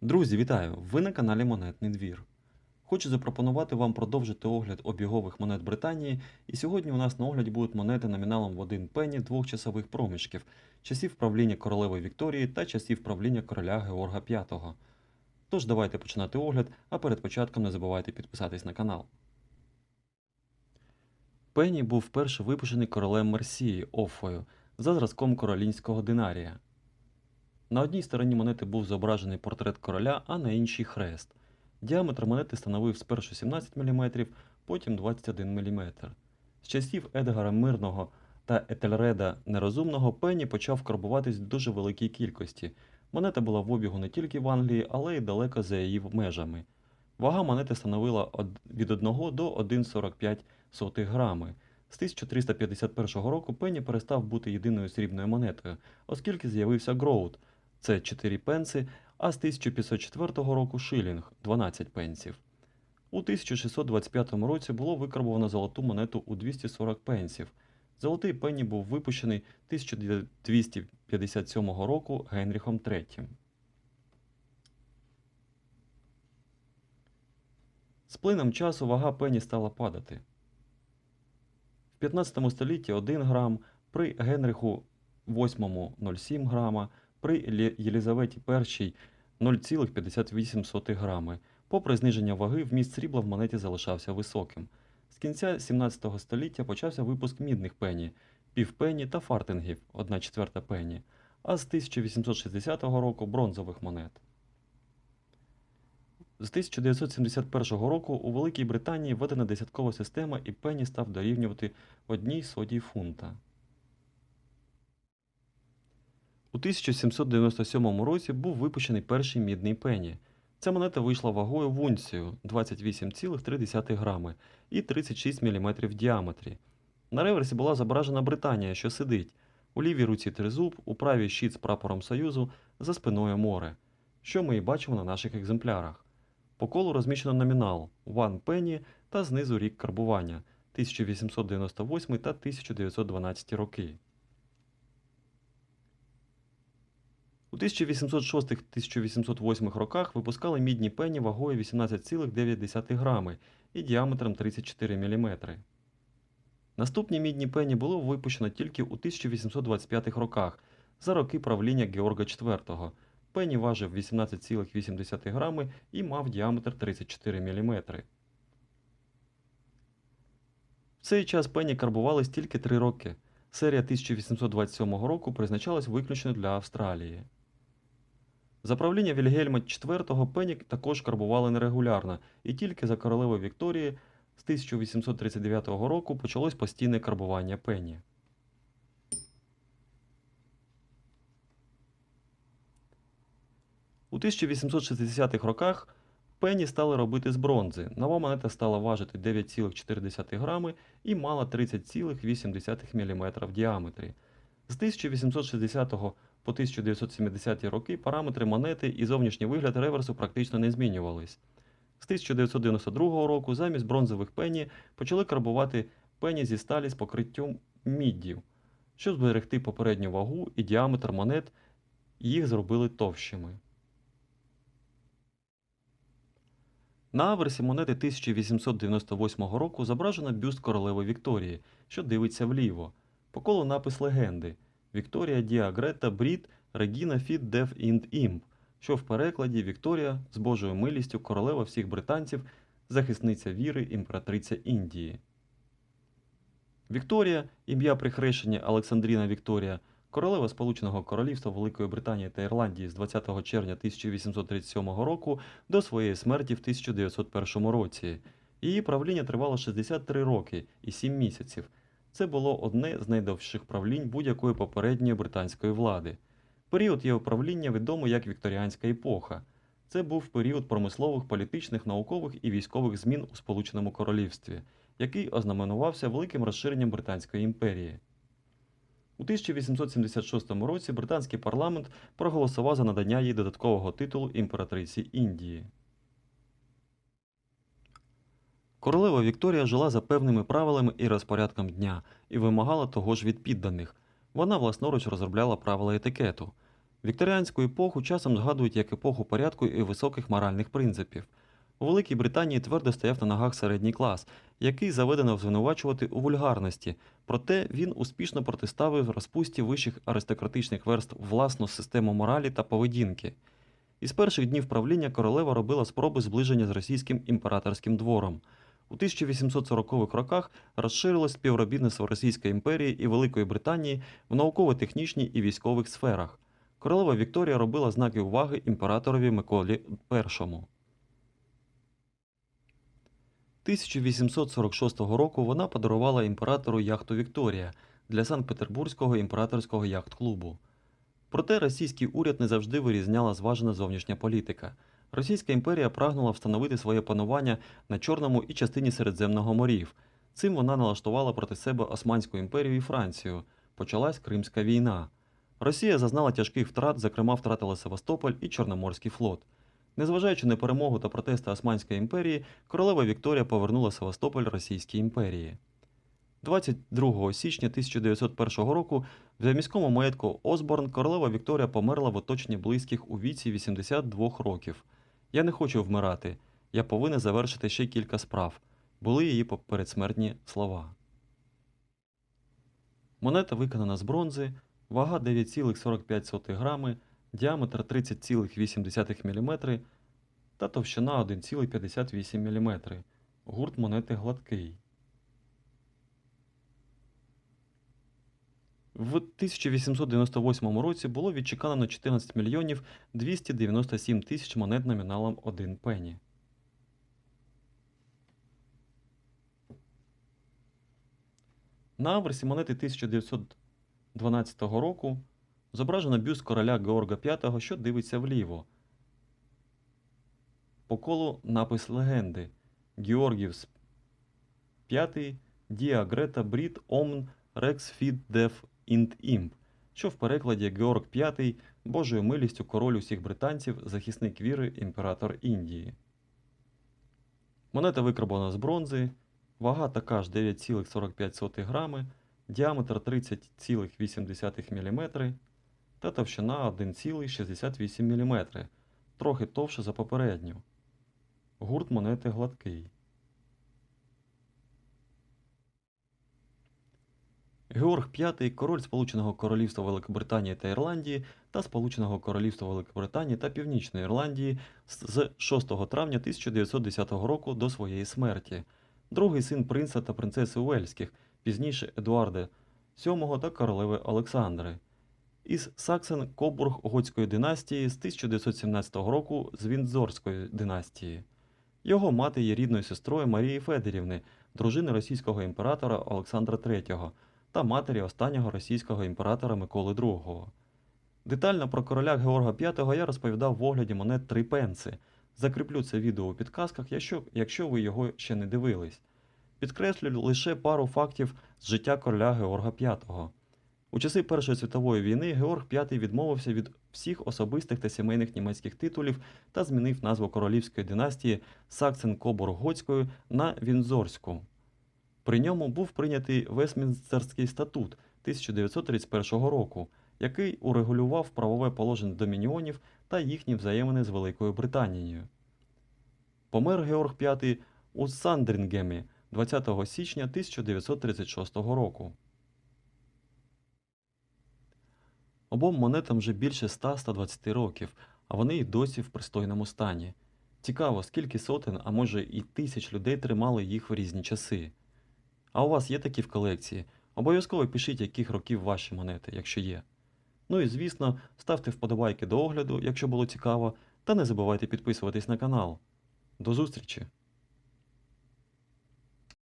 Друзі, вітаю! Ви на каналі Монетний двір. Хочу запропонувати вам продовжити огляд обігових монет Британії, і сьогодні у нас на огляді будуть монети номіналом в 1 пені двох часових проміжків, часів правління королеви Вікторії та часів правління короля Георга V. Тож давайте починати огляд, а перед початком не забувайте підписатись на канал. Пенні був вперше випущений королем Мерсії Оффою за зразком королінського динарія. На одній стороні монети був зображений портрет короля, а на іншій хрест. Діаметр монети становив спершу 17 мм, потім 21 мм. З часів Едгара Мирного та Етельреда Нерозумного Пенні почав карбуватись в дуже великій кількості. Монета була в обігу не тільки в Англії, але й далеко за її межами. Вага монети становила від 1 до 1,45 грами. З 1351 року Пенні перестав бути єдиною срібною монетою, оскільки з'явився Гроуд, це 4 пенси, а з 1504 року шилінг 12 пенсів. У 1625 році було викарбовано золоту монету у 240 пенсів. Золотий пенні був випущений 1257 року Генріхом III. З плином часу вага пенні стала падати. В 15 столітті 1 грам, при Генриху VIII 0,7 грама, при Єлізаветі І 0,58 грами. Попри зниження ваги, вміст срібла в монеті залишався високим. З кінця 17 століття почався випуск мідних пені, півпені та фартингів 1 четверта пені, а з 1860 року бронзових монет. З 1971 року у Великій Британії введена десяткова система і пені став дорівнювати одній сотій фунта. У 1797 році був випущений перший мідний пені. Ця монета вийшла вагою в унцію 28,3 грами і 36 мм в діаметрі. На реверсі була зображена Британія, що сидить. У лівій руці тризуб, у правій щит з прапором Союзу, за спиною море, що ми і бачимо на наших екземплярах. По колу розміщено номінал One Penny та знизу рік карбування 1898 та 1912 роки. У 1806-1808 роках випускали мідні пені вагою 18,9 грами і діаметром 34 мм. Наступні мідні пені було випущено тільки у 1825 роках за роки правління Георга IV. Пені важив 18,8 грами і мав діаметр 34 мм. В цей час пені карбувались тільки 3 роки. Серія 1827 року призначалась виключно для Австралії. За правління Вільгельма IV пені також карбували нерегулярно, і тільки за королеви Вікторії з 1839 року почалось постійне карбування пені. У 1860-х роках пені стали робити з бронзи. Нова монета стала важити 9,4 грами і мала 30,8 мм в діаметрі. З 1860 по 1970-ті роки параметри монети і зовнішній вигляд реверсу практично не змінювались. З 1992 року замість бронзових пені почали карбувати пені зі сталі з покриттям міддю, щоб зберегти попередню вагу і діаметр монет, їх зробили товщими. На аверсі монети 1898 року зображено бюст королеви Вікторії, що дивиться вліво. По колу напис легенди Вікторія Діа Грета Брід Регіна Фіт Дев Інд Імп, що в перекладі Вікторія з Божою милістю королева всіх британців, захисниця віри, імператриця Індії. Вікторія, ім'я при хрещенні Олександріна Вікторія, королева Сполученого Королівства Великої Британії та Ірландії з 20 червня 1837 року до своєї смерті в 1901 році. Її правління тривало 63 роки і 7 місяців. Це було одне з найдовших правлінь будь-якої попередньої британської влади. Період її правління відомий як Вікторіанська епоха. Це був період промислових, політичних, наукових і військових змін у Сполученому Королівстві, який ознаменувався великим розширенням Британської імперії. У 1876 році британський парламент проголосував за надання їй додаткового титулу імператриці Індії. Королева Вікторія жила за певними правилами і розпорядком дня і вимагала того ж від підданих. Вона власноруч розробляла правила етикету. Вікторіанську епоху часом згадують як епоху порядку і високих моральних принципів. У Великій Британії твердо стояв на ногах середній клас, який заведено звинувачувати у вульгарності, проте він успішно протиставив розпусті вищих аристократичних верств власну систему моралі та поведінки. Із перших днів правління королева робила спроби зближення з російським імператорським двором. У 1840-х роках розширилось співробітництво Російської імперії і Великої Британії в науково-технічній і військових сферах. Королева Вікторія робила знаки уваги імператорові Миколі І. 1846 року вона подарувала імператору яхту Вікторія для Санкт-Петербурзького імператорського яхт-клубу. Проте російський уряд не завжди вирізняла зважена зовнішня політика. Російська імперія прагнула встановити своє панування на Чорному і частині Середземного морів. Цим вона налаштувала проти себе Османську імперію і Францію. Почалась Кримська війна. Росія зазнала тяжких втрат, зокрема втратила Севастополь і Чорноморський флот. Незважаючи на перемогу та протести Османської імперії, королева Вікторія повернула Севастополь Російській імперії. 22 січня 1901 року в заміському маєтку Осборн королева Вікторія померла в оточенні близьких у віці 82 років. Я не хочу вмирати. Я повинен завершити ще кілька справ. Були її передсмертні слова. Монета виконана з бронзи, вага 9,45 грами, діаметр 30,8 мм та товщина 1,58 мм. Гурт монети гладкий. В 1898 році було відчеканено 14 мільйонів 297 тисяч монет номіналом 1 пені. На аверсі монети 1912 року зображено бюст короля Георга V, що дивиться вліво. По колу напис легенди Георгівс V Діа Грета Бріт Омн Рекс Фід Деф Інт Імп, що в перекладі Георг V Божою милістю король усіх британців, захисник віри, імператор Індії. Монета викарбована з бронзи, вага така ж 9,45 грами, діаметр 30,8 мм та товщина 1,68 мм, трохи товше за попередню. Гурт монети гладкий. Георг V – король Сполученого Королівства Великобританії та Ірландії та Сполученого Королівства Великобританії та Північної Ірландії з 6 травня 1910 року до своєї смерті, другий син принца та принцеси Уельських, пізніше Едуарда VII та королеви Олександри, із Саксен Кобург Готської династії з 1917 року з Віндзорської династії. Його мати є рідною сестрою Марії Федорівни, дружини російського імператора Олександра III та матері останнього російського імператора Миколи II. Детально про короля Георга V я розповідав в огляді монет три пенси. Закріплю це відео у підказках, якщо, якщо ви його ще не дивились. Підкреслю лише пару фактів з життя короля Георга V. У часи Першої світової війни Георг V відмовився від всіх особистих та сімейних німецьких титулів та змінив назву королівської династії Саксен-Кобург-Готської на Вінзорську. При ньому був прийнятий Вестмінстерський статут 1931 року, який урегулював правове положення домініонів та їхні взаємини з Великою Британією. Помер Георг V у Сандрінгемі 20 січня 1936 року. Обом монетам вже більше 100-120 років, а вони й досі в пристойному стані. Цікаво, скільки сотень, а може і тисяч людей тримали їх в різні часи. А у вас є такі в колекції? Обов'язково пишіть, яких років ваші монети, якщо є. Ну і звісно, ставте вподобайки до огляду, якщо було цікаво, та не забувайте підписуватись на канал. До зустрічі!